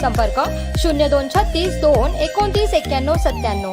संपर्क शून्य दोन छत्तीस दोन एकोणतीस एक्क्याण्णव सत्त्याण्णव.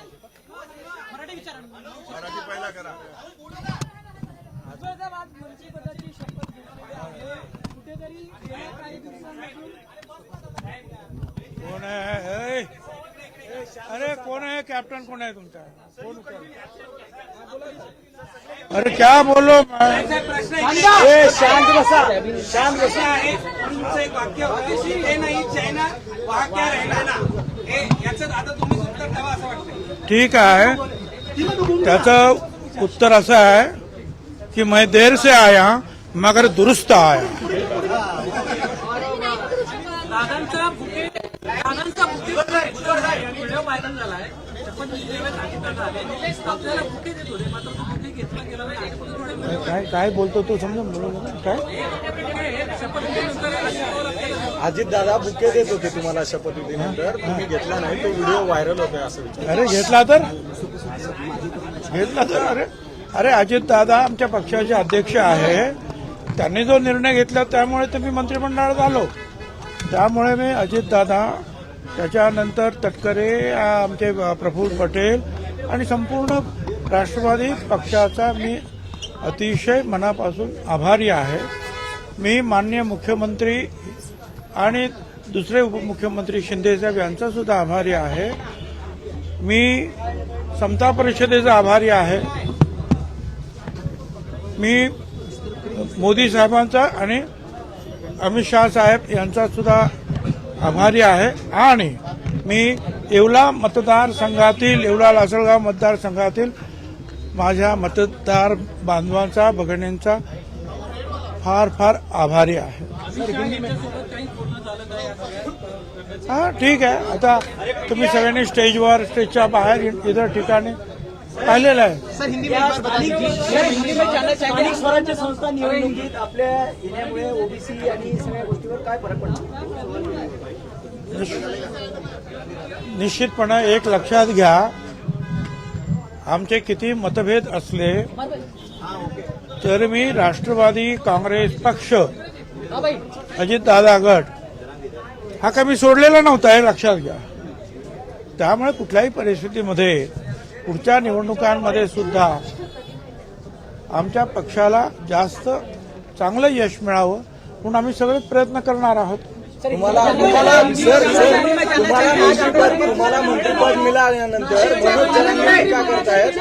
मराठी मराठी पहिला करा. औरंगाबाद मंत्रिपदाची शपथ घेतलेली आहे कुठेतरी गेल्या काही दिवसांपासून. कोण आहे? अरे कोण आहे कॅप्टन कोण आहे तुमचा? कोण उचल? अरे क्या बोलो? मैं ए, शांत बसा शांत बसा आहे तुमचं एक वाक्य होतं हे। नाही चायना वहा क्या रहना ना? हे याचं आता तुम्हीच उत्तर द्यावा असं वाटतं ठीक त्याचं उत्तर असं आहे कि मैं देर से आया मगर दुरुस्त आया। व्हायरल झालाय आले आपल्याला बुके देत होते मात्र तो बुके घेतला गेला नाही. काय काय बोलतो तू समजून? बोलू काय? अजित दादा बुके देत होते तुम्हाला शपथविधीनंतर. तुम्ही घेतला नाही तो व्हिडिओ व्हायरल होतोय असं विचार अरे घेतला तर? घेतला तर? अरे अरे अजित दादा आमच्या पक्षाचे अध्यक्ष आहे. त्यांनी जो निर्णय घेतला त्यामुळे तर मी मंत्रिमंडळात आलो. त्यामुळे मी अजित दादा त्याच्यानंतर तटकरे आमचे प्रफुल्ल पटेल आणि संपूर्ण राष्ट्रवादी पक्षाचा मी अतिशय मनापासून आभारी आहे. मी माननीय मुख्यमंत्री आणि दुसरे उपमुख्यमंत्री शिंदेसाहेब यांचा सुद्धा आभारी आहे. मी समता परिषदेचा आभारी आहे. मी मोदी साहेबांचा आणि अमित शहा साहेब यांचा सुद्धा आभारी आहे. आणि मी येवला मतदारसंघातील येवला लासलगाव मतदारसंघातील माझ्या मतदार बांधवांचा भगिनींचा फार फार आभारी आहे. हा ठीक आहे. आता तुम्ही सगळ्यांनी स्टेजवर स्टेजच्या बाहेर इतर ठिकाणी पाहिलेलं आहे. स्थानिक स्वराज्य संस्था निवडणुकीत आपल्या येण्यामुळे ओबीसी आणि सगळ्या गोष्टीवर काय फरक पडतो? निश्चितपणे एक लक्षात घ्या आमचे किती मतभेद असले तर मी राष्ट्रवादी काँग्रेस पक्ष अजितदादा गट हा काय मी सोडलेला नव्हता हे लक्षात घ्या. त्यामुळे कुठल्याही परिस्थितीमध्ये पुढच्या निवडणुकांमध्ये सुद्धा आमच्या पक्षाला जास्त चांगलं यश मिळावं म्हणून आम्ही सगळे प्रयत्न करणार आहोत. तुम्हाला तुम्हाला सर सर तुम्हाला मंत्रिपद तुम्हाला मंत्रिपद मिळाल्यानंतर मनोज जरांगे टीका करतायत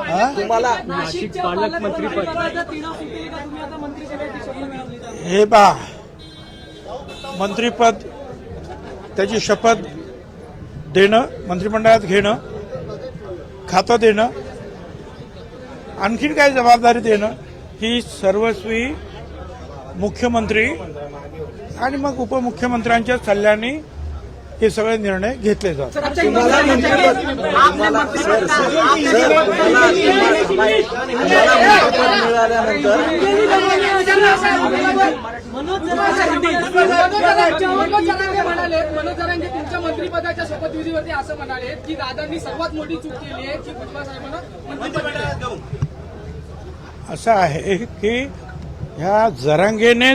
हा? तुम्हाला का मिळवली तर हे पा मंत्रीपद त्याची शपथ देणं मंत्रिमंडळात घेणं खातं देणं आणखीन काय जबाबदारी देणं ही सर्वस्वी मुख्यमंत्री आणि मग उपमुख्यमंत्र्यांच्या सल्ल्याने हे सगळे निर्णय घेतले जातात. म्हणाले. तुमच्या मंत्रिपदाच्या शपथविधीवरती असं म्हणाले की दादांनी सर्वात मोठी चूक केली आहे की भुजबळ साहेबांना मंत्रिपद द्यावं. असं आहे की ह्या जरांगेने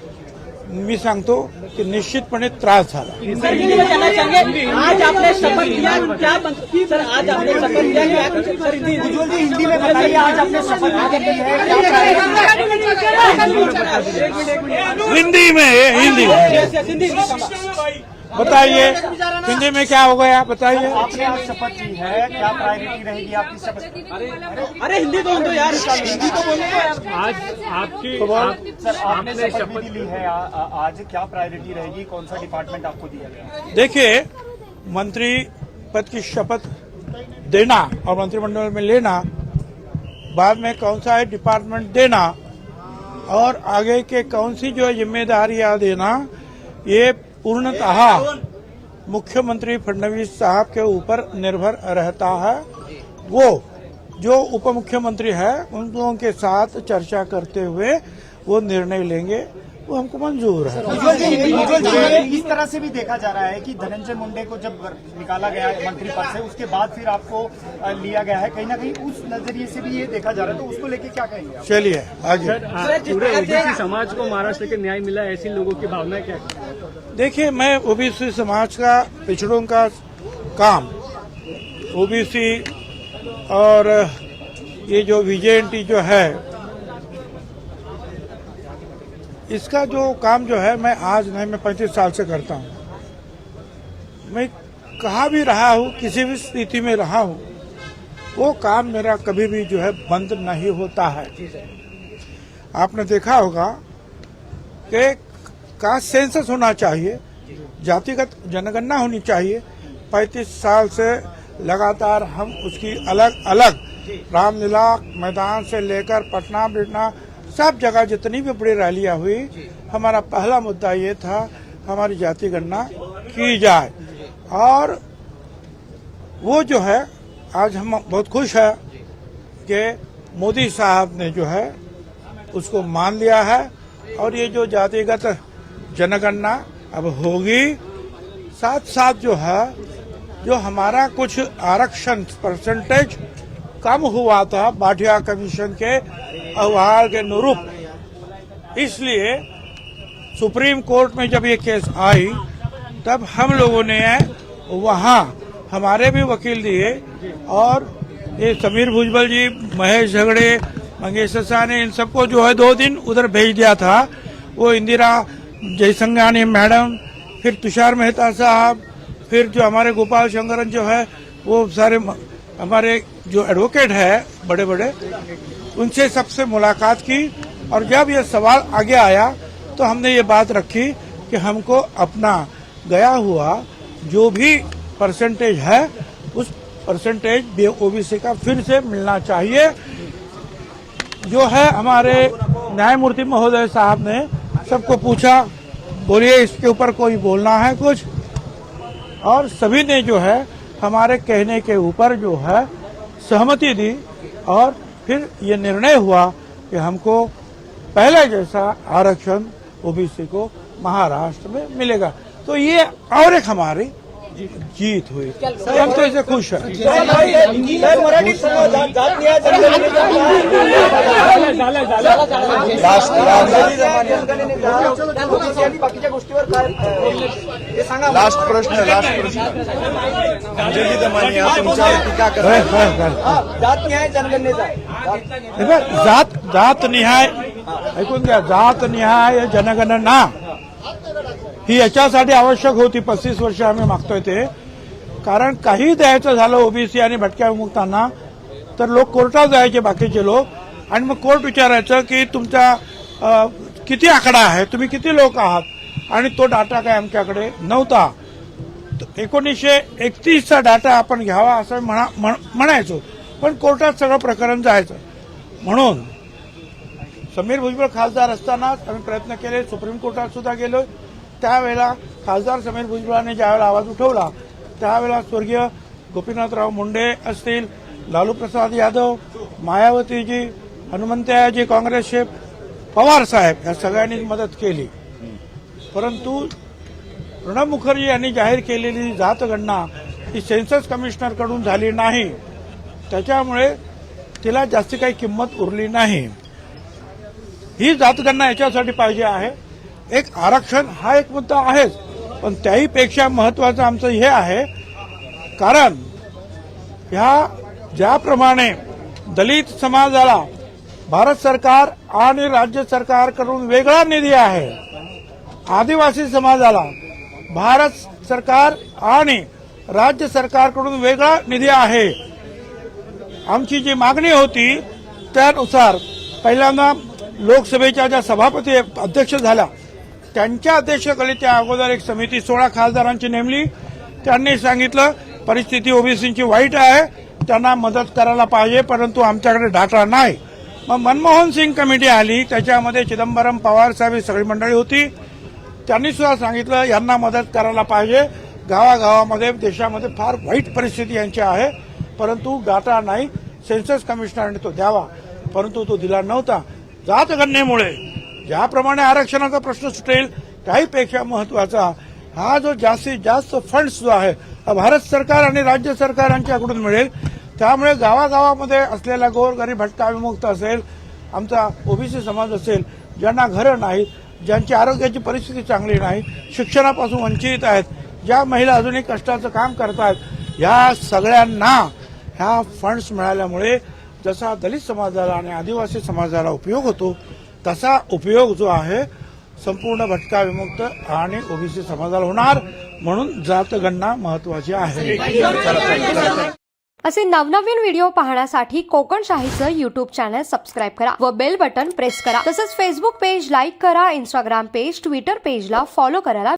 मी सांगतो की निश्चितपणे त्रास झाला आज आपने शपथ लिया क्या सर आज आपने शपथ लिया सर हिंदी हिंदी में बताइए आज आपने शपथ हिंदी में हिंदी में हिंदी बताइए हिंदी में क्या हो गया बताइए। आपने आज शपथ ली है क्या प्रायोरिटी रहेगी आपकी शपथ अरे हिंदी तो दो यार हिंदी तो बोलो। यार सर आपने शपथ ली है आज क्या प्रायोरिटी रहेगी? कौन सा डिपार्टमेंट आपको दिया गया? देखिए मंत्री पद की शपथ देना और मंत्रिमंडल में लेना बाद में कौन सा है डिपार्टमेंट देना और आगे के कौन सी जो है जिम्मेदारियाँ देना ये पूर्णतः मुख्यमंत्री फडणवीस साहब के ऊपर निर्भर रहता है। वो जो उप मुख्यमंत्री है उन लोगों के साथ चर्चा करते हुए वो निर्णय लेंगे। वो हमको मंजूर है। इस तरह से भी देखा जा रहा है कि धनंजय मुंडे को जब निकाला गया मंत्री पद से उसके बाद फिर आपको लिया गया है। कहीं ना कहीं उस नज़रिए से भी ये देखा जा रहा है। तो उसको लेके क्या कहेंगे चलिए आगे। पूरे ओबीसी समाज को महाराष्ट्र के न्याय मिला ऐसी लोगों की भावना क्या है? देखिए मैं ओबीसी समाज का पिछड़ों का काम ओबीसी और ये जो विजेएनटी जो है इसका जो काम जो है मैं आज नहीं मैं पैंतीस साल से करता हूँ। मैं कहा भी रहा हूँ किसी भी स्थिति में रहा हूँ वो काम मेरा कभी भी जो है बंद नहीं होता है। आपने देखा होगा कि का सेंसस होना चाहिए। जातिगत जनगणना होनी चाहिए। पैंतीस साल से लगातार हम उसकी अलग अलग रामलीला मैदान से लेकर पटना बिटना सब जगह जितनी भी बड़ी रैलियाँ हुई हमारा पहला मुद्दा ये था हमारी जाति गणना की जाए। और वो जो है आज हम बहुत खुश है कि मोदी साहब ने जो है उसको मान लिया है। और ये जो जातिगत जनगणना अब होगी। साथ साथ जो है, जो हमारा कुछ आरक्षण परसेंटेज कम हुआ था बाटिया कमीशन के अहवाल के अनुरूप। इसलिए सुप्रीम कोर्ट में जब ये केस आई, तब हम लोगों ने वहाँ हमारे भी वकील दिए और ये समीर भुजबल जी, महेश झगड़े, मंगेश ने इन सबको जो है दो दिन उधर भेज दिया था। वो इंदिरा जयसंगानी मैडम, फिर तुषार मेहता साहब, फिर जो हमारे गोपाल शंकरन जो है, वो सारे हमारे जो एडवोकेट है बड़े बड़े उनसे सबसे मुलाकात की। और जब ये सवाल आगे आया तो हमने ये बात रखी कि हमको अपना गया हुआ जो भी परसेंटेज है, उस परसेंटेज ओबीसी का फिर से मिलना चाहिए। जो है हमारे न्यायमूर्ति महोदय साहब ने सबको पूछा, बोलिए, इसके ऊपर कोई बोलना है कुछ? और सभी ने जो है, हमारे कहने के ऊपर जो है, सहमति दी और फिर ये निर्णय हुआ कि हमको पहले जैसा आरक्षण ओबीसी को महाराष्ट्र में मिलेगा। तो ये और एक हमारी जीत हुई तो हम तो इसे खुश सर मराठी समाज जात जात न्याय जनगणनेने बाकीच्या गोष्टीवर काय सांगा लास्ट प्रश्न लास्ट प्रश्न अंजली तुमच्यावर टीका जात न्याय जनगणनेचा. आहे जात- देखो, जात जात निहाय. ऐकून घ्या जात निहाय जनगणना. ही याच्यासाठी आवश्यक होती. पस्तीस वर्ष आम्ही मागतोय ते. कारण काही द्यायचं झालं ओबीसी आणि भटक्या विमुक्तांना तर लोक कोर्टात जायचे बाकीचे लोक. आणि मग कोर्ट विचारायचं की तुमचा किती आकडा आहे? तुम्ही किती लोक आहात? आणि तो डाटा काय आमच्याकडे नव्हता. एकोणीसशे एकतीसचा डाटा आपण घ्यावा असं म्हणा म्हण- म्हणायचो. पण कोर्टात सगळं प्रकरण जायचं. म्हणून समीर भुजबळ खासदार असतानाच आम्ही प्रयत्न केले. सुप्रीम कोर्टात सुद्धा गेलो त्यावेळेला खासदार समीर भुजबळांनी ज्यावेळेला आवाज उठवला त्यावेळेला स्वर्गीय गोपीनाथराव मुंडे असतील लालू प्रसाद यादव मायावतीजी हनुमंतयाजी काँग्रेसचे पवार साहेब या सगळ्यांनी मदत केली. परंतु प्रणब मुखर्जी यांनी जाहीर केलेली जातगणना ही सेन्सस कमिशनरकडून झाली नाही. त्याच्यामुळे तिला जास्ती काही किंमत उरली नाही. ही जातगणना याच्यासाठी पाहिजे आहे. एक आरक्षण हा एक मुद्दा आहेच. पण त्याहीपेक्षा महत्वाचं आमचं हे आहे कारण ह्या ज्याप्रमाणे दलित समाजाला भारत सरकार आणि राज्य सरकारकडून वेगळा निधी आहे आदिवासी समाजाला भारत सरकार आणि राज्य सरकारकडून वेगळा निधी आहे. आमची जी मागणी होती त्यानुसार पहिल्यांदा लोकसभेच्या ज्या सभापती अध्यक्ष झाल्या त्यांच्या अध्यक्षतेखाली त्या अगोदर एक समिती सोळा खासदारांची नेमली. त्यांनी सांगितलं परिस्थिती ओबीसीची वाईट आहे त्यांना मदत करायला पाहिजे परंतु आमच्याकडे डाटा नाही. मग मनमोहन सिंग कमिटी आली त्याच्यामध्ये चिदंबरम पवार साहेब ही सगळी मंडळी होती. त्यांनी सुद्धा सांगितलं यांना मदत करायला पाहिजे. गावागावामध्ये देशामध्ये फार वाईट परिस्थिती यांची आहे परंतु डाटा नाही. सेन्सस कमिशनरने तो द्यावा परंतु तो दिला नव्हता. जातगणनेमुळे ज्याप्रमाणे आरक्षणाचा प्रश्न सुटेल काहीपेक्षा महत्त्वाचा हा जो जास्तीत जास्त फंड्स जो आहे हा भारत सरकार आणि राज्य सरकार यांच्याकडून मिळेल. त्यामुळे गावागावामध्ये असलेला गोरगरीब भटका विमुक्त असेल आमचा ओबीसी समाज असेल ज्यांना घरं नाहीत ज्यांची आरोग्याची परिस्थिती चांगली नाही शिक्षणापासून वंचित आहेत ज्या महिला अजूनही कष्टाचं काम करतात ह्या सगळ्यांना ह्या फंड्स मिळाल्यामुळे जसा दलित समाजाला आणि आदिवासी समाजाला उपयोग होतो तसा उपयोग जो आहे संपूर्ण भटका विमुक्त आणि ओबीसी समाजाला होणार म्हणून जातगणना महत्वाची आहे. असे नवनवीन व्हिडिओ पाहण्यासाठी कोकण शाहीचं युट्यूब चॅनल सबस्क्राईब करा व बेल बटन प्रेस करा. तसंच फेसबुक पेज लाईक करा इंस्टाग्राम पेज ट्विटर पेजला फॉलो करायला